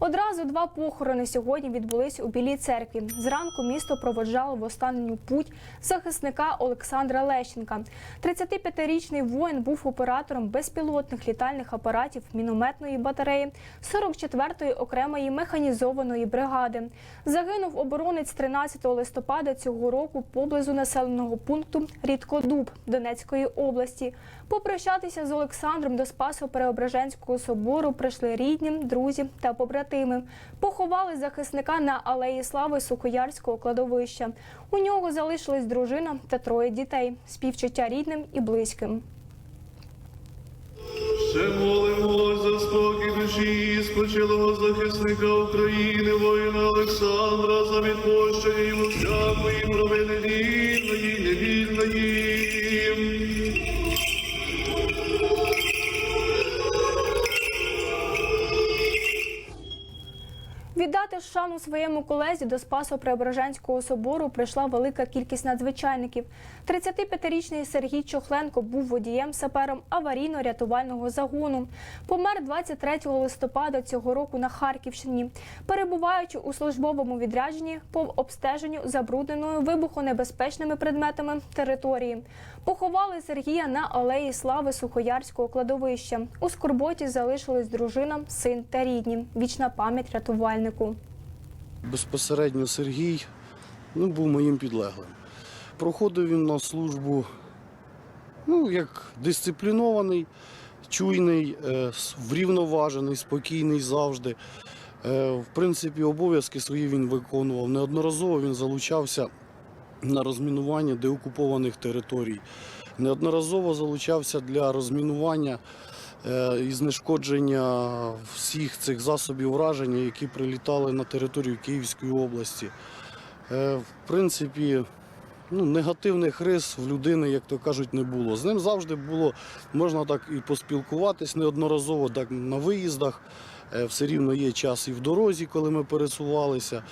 Одразу два похорони сьогодні відбулись у Білій церкві. Зранку місто проводжало в останню путь захисника Олександра Лещенка. 35-річний воїн був оператором безпілотних літальних апаратів мінометної батареї 44-ї окремої механізованої бригади. Загинув оборонець 13 листопада цього року поблизу населеного пункту Рідкодуб Донецької області. Попрощатися з Олександром до Спасо-Преображенського собору прийшли рідні, друзі та побратими. Поховали захисника на алеї слави Сухоярського кладовища. У нього залишилась дружина та троє дітей. Співчуття рідним і близьким. Ще молимо за спокій душі спочилого захисника України, воїна Олександра, за відпущення йому всякої провини вільної, невільної. Шану своєму колезі до Спасо-Преображенського собору прийшла велика кількість надзвичайників. 35-річний Сергій Чохленко був водієм сапером аварійно-рятувального загону. Помер 23 листопада цього року на Харківщині, перебуваючи у службовому відрядженні по обстеженню забрудненою вибухонебезпечними предметами території. Поховали Сергія на алеї слави Сухоярського кладовища. У скорботі залишились дружина, син та рідні. Вічна пам'ять рятувальнику. Безпосередньо Сергій ну, був моїм підлеглим. Проходив він на службу ну, як дисциплінований, чуйний, е, врівноважений, спокійний завжди. Е, В принципі, обов'язки свої він виконував. Неодноразово він залучався на розмінування деокупованих територій. Неодноразово залучався для розмінування і знешкодження всіх цих засобів враження, які прилітали на територію Київської області. Е, В принципі, ну, негативних рис в людини, як то кажуть, не було. З ним завжди було, можна так і поспілкуватись неодноразово, так на виїздах. Е, Все рівно є час і в дорозі, коли ми пересувалися.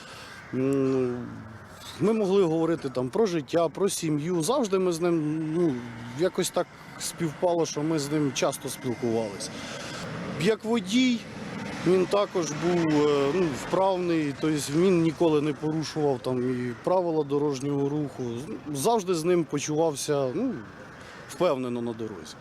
Ми могли говорити там про життя, про сім'ю. Завжди ми з ним ну, якось так співпало, що ми з ним часто спілкувалися. Як водій, він також був е, ну, вправний, тобто він ніколи не порушував там і правила дорожнього руху. Завжди з ним почувався ну, впевнено на дорозі.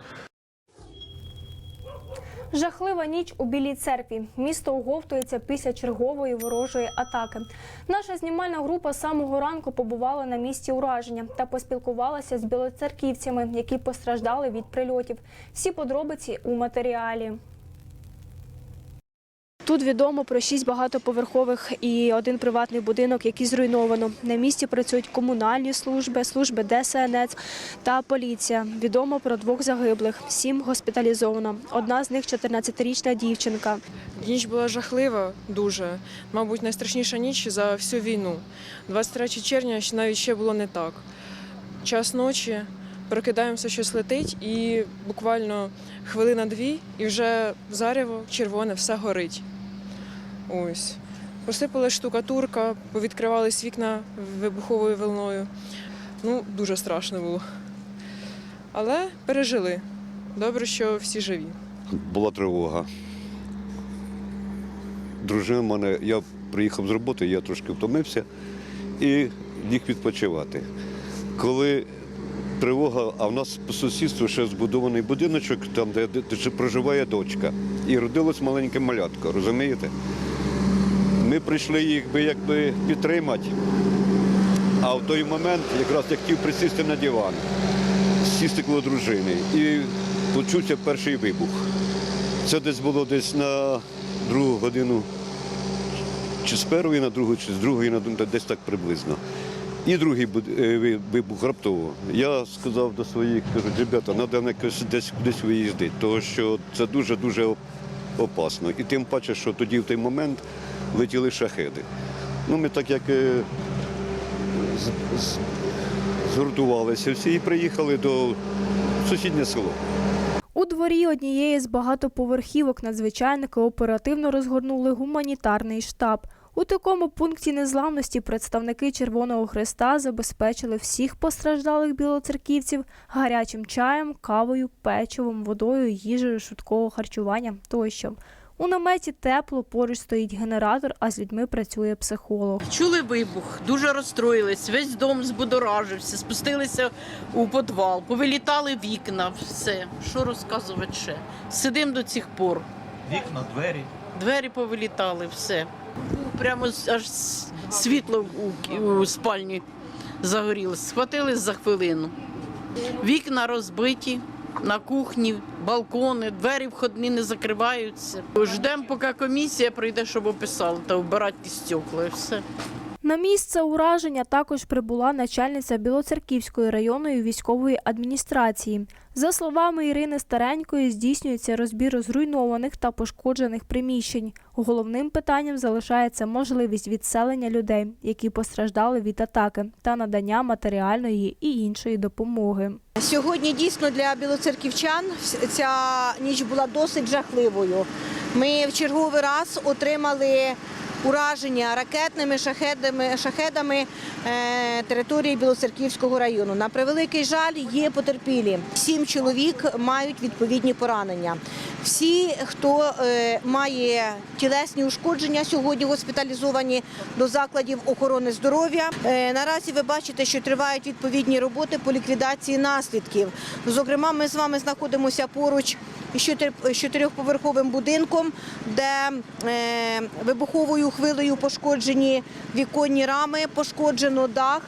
Жахлива ніч у Білій церкві. Місто оговтується після чергової ворожої атаки. Наша знімальна група з самого ранку побувала на місці ураження та поспілкувалася з білоцерківцями, які постраждали від прильотів. Всі подробиці у матеріалі. Тут відомо про шість багатоповерхових і один приватний будинок, який зруйновано. На місці працюють комунальні служби, служби ДСНС та поліція. Відомо про двох загиблих, сім госпіталізовано. Одна з них 14-річна дівчинка. Ніч була жахлива, дуже. Мабуть, найстрашніша ніч за всю війну. 23 червня навіть ще було не так. Час ночі, прокидаємося, щось летить, і буквально хвилина-дві, і вже зарево, червоне, все горить. Ось. Посипалась штукатурка, повідкривались вікна вибуховою волною. Ну, дуже страшно було. Але пережили. Добре, що всі живі. була тривога. Дружина мене, я приїхав з роботи, я трошки втомився і ліг відпочивати. Коли тривога, а в нас по сусідству ще збудований будиночок, там, де проживає дочка. І родилось маленьке малятко, розумієте? Ми прийшли їх би якби підтримати, а в той момент якраз я хотів присісти на диван, сісти коло дружини і почувся перший вибух. Це десь було десь на другу годину, чи з першої на другу, чи з другої на другу, десь так приблизно. І другий е, ви- вибух раптово. Я сказав до своїх, кажу, ребята, треба десь кудись виїздити, тому що це дуже-дуже опасно. І тим паче, що тоді в той момент летіли шахеди. Ну, ми так як е, згуртувалися всі і приїхали до сусіднє село. У дворі однієї з багатоповерхівок надзвичайники оперативно розгорнули гуманітарний штаб. У такому пункті незламності представники Червоного Хреста забезпечили всіх постраждалих білоцерківців гарячим чаєм, кавою, печивом, водою, їжею, швидкого харчування тощо. У наметі тепло, поруч стоїть генератор, а з людьми працює психолог. Чули вибух, дуже розстроїлись, весь дом збудоражився, спустилися у підвал, повилітали вікна, все. Що розказувати ще? Сидимо до цих пор. Вікна, двері. Двері повилітали, все. Прямо аж світло у, у спальні загорілося. Схватились за хвилину. Вікна розбиті на кухні, балкони, двері входні не закриваються. Ждемо, поки комісія прийде, щоб описали та вбирати ті стекла і все. На місце ураження також прибула начальниця Білоцерківської районної військової адміністрації. За словами Ірини Старенької, здійснюється розбір зруйнованих та пошкоджених приміщень. Головним питанням залишається можливість відселення людей, які постраждали від атаки, та надання матеріальної і іншої допомоги. Сьогодні дійсно для білоцерківчан ця ніч була досить жахливою. Ми в черговий раз отримали ураження ракетними шахедами, шахедами е, території Білоцерківського району. На превеликий жаль, є потерпілі. Сім чоловік мають відповідні поранення. Всі, хто е, має тілесні ушкодження, сьогодні госпіталізовані до закладів охорони здоров'я. Е, наразі ви бачите, що тривають відповідні роботи по ліквідації наслідків. Зокрема, ми з вами знаходимося поруч з чотирьохповерховим будинком, де е, вибуховою хвилею пошкоджені віконні рами, пошкоджено дах.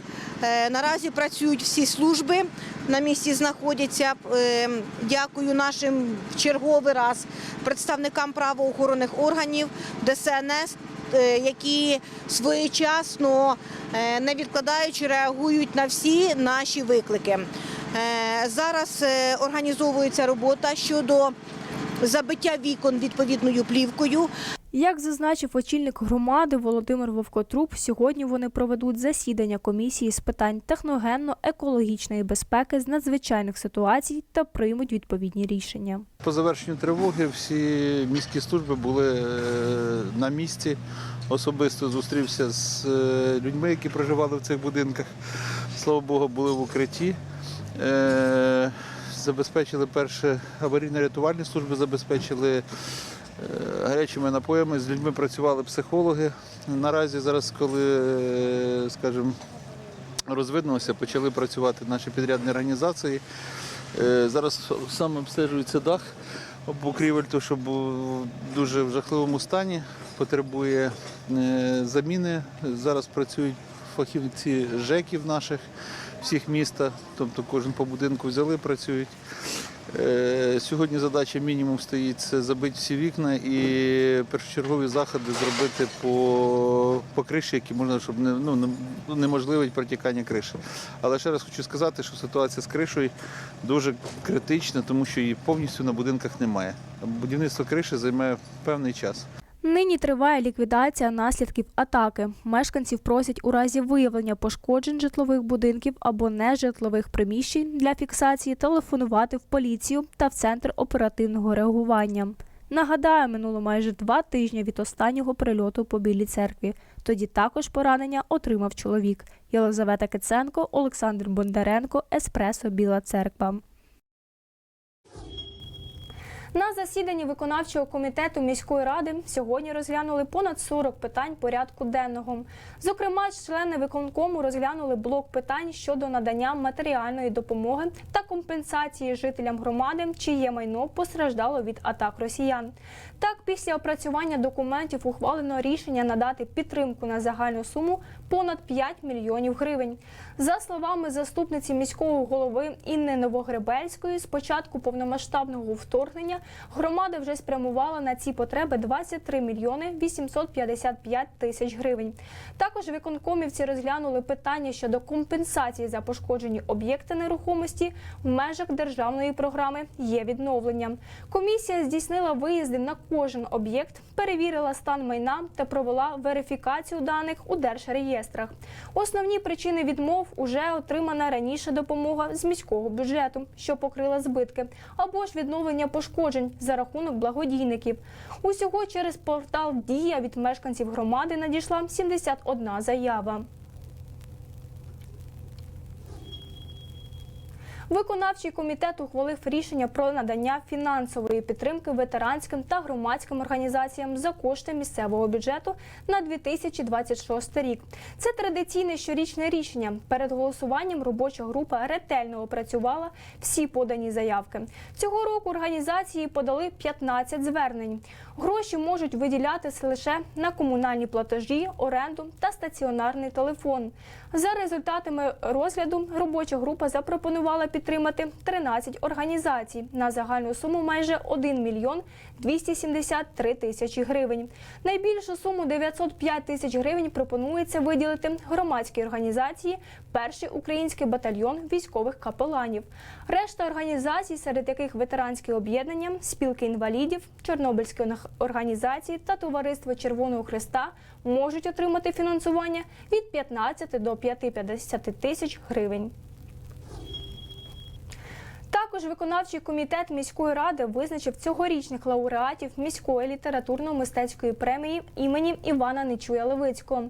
Е, Наразі працюють всі служби, на місці знаходяться. Е, Дякую нашим в черговий раз представникам правоохоронних органів, ДСНС, які своєчасно, не відкладаючи, реагують на всі наші виклики. Е, Зараз е, організовується робота щодо забиття вікон відповідною плівкою. Як зазначив очільник громади Володимир Вовкотруб, сьогодні вони проведуть засідання комісії з питань техногенно-екологічної безпеки з надзвичайних ситуацій та приймуть відповідні рішення. По завершенню тривоги всі міські служби були е, на місці. Особисто зустрівся з людьми, які проживали в цих будинках. Слава Богу, були в укритті. Е, Забезпечили перше аварійно-рятувальні служби, забезпечили е, гарячими напоями. З людьми працювали психологи. Наразі зараз, коли, е, скажімо, розвиднулося, почали працювати наші підрядні організації. Зараз саме обстежується дах покрівель, то що був дуже в жахливому стані, потребує заміни. Зараз працюють фахівці ЖЕКів наших всіх міста, тобто кожен по будинку взяли, працюють. Е, Сьогодні задача мінімум стоїть це забити всі вікна і першочергові заходи зробити по, по криші, які можна, щоб не ну, не- неможливить протікання криші. Але ще раз хочу сказати, що ситуація з кришою дуже критична, тому що її повністю на будинках немає. Будівництво криші займає певний час. Нині триває ліквідація наслідків атаки. Мешканців просять у разі виявлення пошкоджень житлових будинків або нежитлових приміщень для фіксації телефонувати в поліцію та в центр оперативного реагування. Нагадаю, минуло майже два тижні від останнього прильоту по Білій церкві. Тоді також поранення отримав чоловік. Єлизавета Киценко, Олександр Бондаренко, Еспресо Біла Церква. На засіданні виконавчого комітету міської ради сьогодні розглянули понад 40 питань порядку денного. Зокрема, члени виконкому розглянули блок питань щодо надання матеріальної допомоги та компенсації жителям громади, чиє майно постраждало від атак росіян. Так, після опрацювання документів ухвалено рішення надати підтримку на загальну суму понад 5 мільйонів гривень. За словами заступниці міського голови Інни Новогребельської, з початку повномасштабного вторгнення громада вже спрямувала на ці потреби 23 мільйони 855 тисяч гривень. Також виконкомівці розглянули питання щодо компенсації за пошкоджені об'єкти нерухомості в межах державної програми є відновлення. Комісія здійснила виїзди на кожен об'єкт, перевірила стан майна та провела верифікацію даних у держреєстрах. Основні причини відмов уже отримана раніше допомога з міського бюджету, що покрила збитки, або ж відновлення пошкоджень за рахунок благодійників. Усього через портал Дія від мешканців громади надійшла 71 заява. Виконавчий комітет ухвалив рішення про надання фінансової підтримки ветеранським та громадським організаціям за кошти місцевого бюджету на 2026 рік. Це традиційне щорічне рішення. Перед голосуванням робоча група ретельно опрацювала всі подані заявки. Цього року організації подали 15 звернень. Гроші можуть виділятися лише на комунальні платежі, оренду та стаціонарний телефон. За результатами розгляду робоча група запропонувала підтримати 13 організацій на загальну суму майже 1 мільйон 273 тисячі гривень. Найбільшу суму 905 тисяч гривень пропонується виділити громадській організації Перший український батальйон військових капеланів. Решта організацій, серед яких ветеранські об'єднання, спілки інвалідів, Чорнобильські організації та Товариство Червоного Христа можуть отримати фінансування від 15 до 50 тисяч гривень. Також виконавчий комітет міської ради визначив цьогорічних лауреатів міської літературно-мистецької премії імені Івана Нечуя Левицького.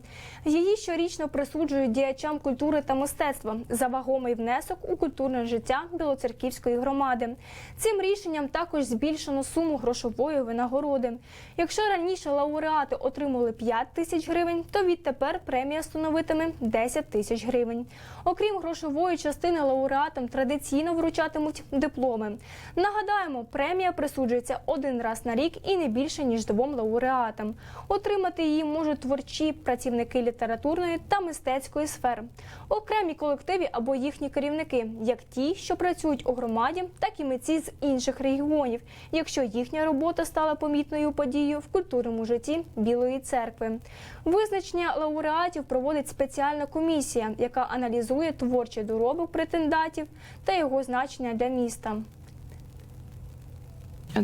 Її щорічно присуджують діячам культури та мистецтва за вагомий внесок у культурне життя Білоцерківської громади. Цим рішенням також збільшено суму грошової винагороди. Якщо раніше лауреати отримали 5 тисяч гривень, то відтепер премія становитиме 10 тисяч гривень. Окрім грошової частини, лауреатам традиційно вручатимуть дипломи. Нагадаємо, премія присуджується один раз на рік і не більше ніж двом лауреатам. Отримати її можуть творчі працівники літературної та мистецької сфер, окремі колективи або їхні керівники, як ті, що працюють у громаді, так і митці з інших регіонів, якщо їхня робота стала помітною подією в культурному житті Білої церкви. Визначення лауреатів проводить спеціальна комісія, яка аналізує творчий доробок претендатів та його значення для міста.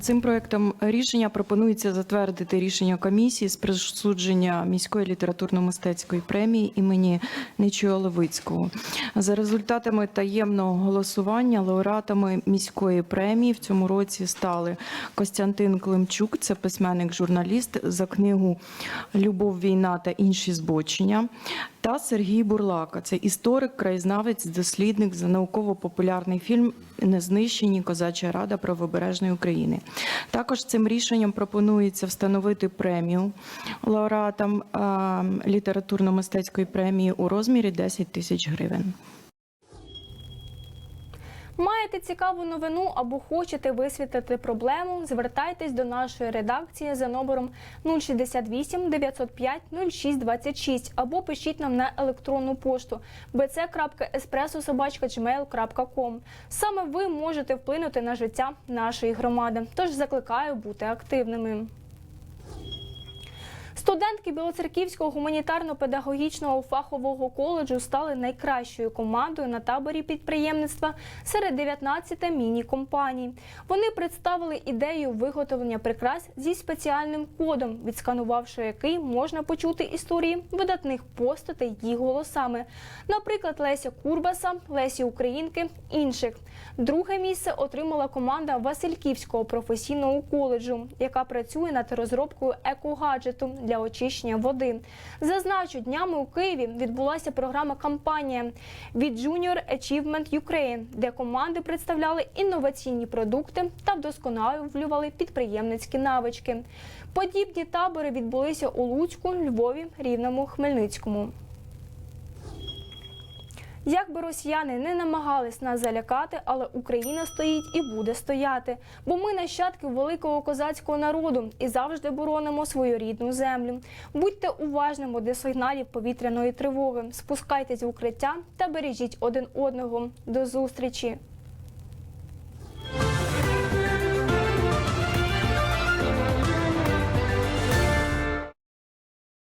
Цим проектом рішення пропонується затвердити рішення комісії з присудження міської літературно-мистецької премії імені Нечуя Левицького. За результатами таємного голосування лауреатами міської премії в цьому році стали Костянтин Климчук, це письменник, журналіст за книгу Любов, війна та інші збочення. Та Сергій Бурлака, це історик, краєзнавець, дослідник за науково-популярний фільм Незнищені Козача Рада правобережної України. Також цим рішенням пропонується встановити премію лауреатам е, літературно-мистецької премії у розмірі 10 тисяч гривень. Маєте цікаву новину або хочете висвітлити проблему? Звертайтесь до нашої редакції за номером 068 905 0626 або пишіть нам на електронну пошту bc.espresso.gmail.com. Саме ви можете вплинути на життя нашої громади. Тож закликаю бути активними. Студентки Білоцерківського гуманітарно-педагогічного фахового коледжу стали найкращою командою на таборі підприємництва серед 19 міні-компаній. Вони представили ідею виготовлення прикрас зі спеціальним кодом, відсканувавши який можна почути історії видатних постатей їх голосами. Наприклад, Леся Курбаса, Лесі Українки, інших. Друге місце отримала команда Васильківського професійного коледжу, яка працює над розробкою екогаджету для очищення води. Зазначу, днями у Києві відбулася програма кампанія від Junior Achievement Ukraine, де команди представляли інноваційні продукти та вдосконалювали підприємницькі навички. Подібні табори відбулися у Луцьку, Львові, Рівному, Хмельницькому. Як би росіяни не намагались нас залякати, але Україна стоїть і буде стояти. Бо ми нащадки великого козацького народу і завжди боронимо свою рідну землю. Будьте уважними до сигналів повітряної тривоги, спускайтесь в укриття та бережіть один одного. До зустрічі!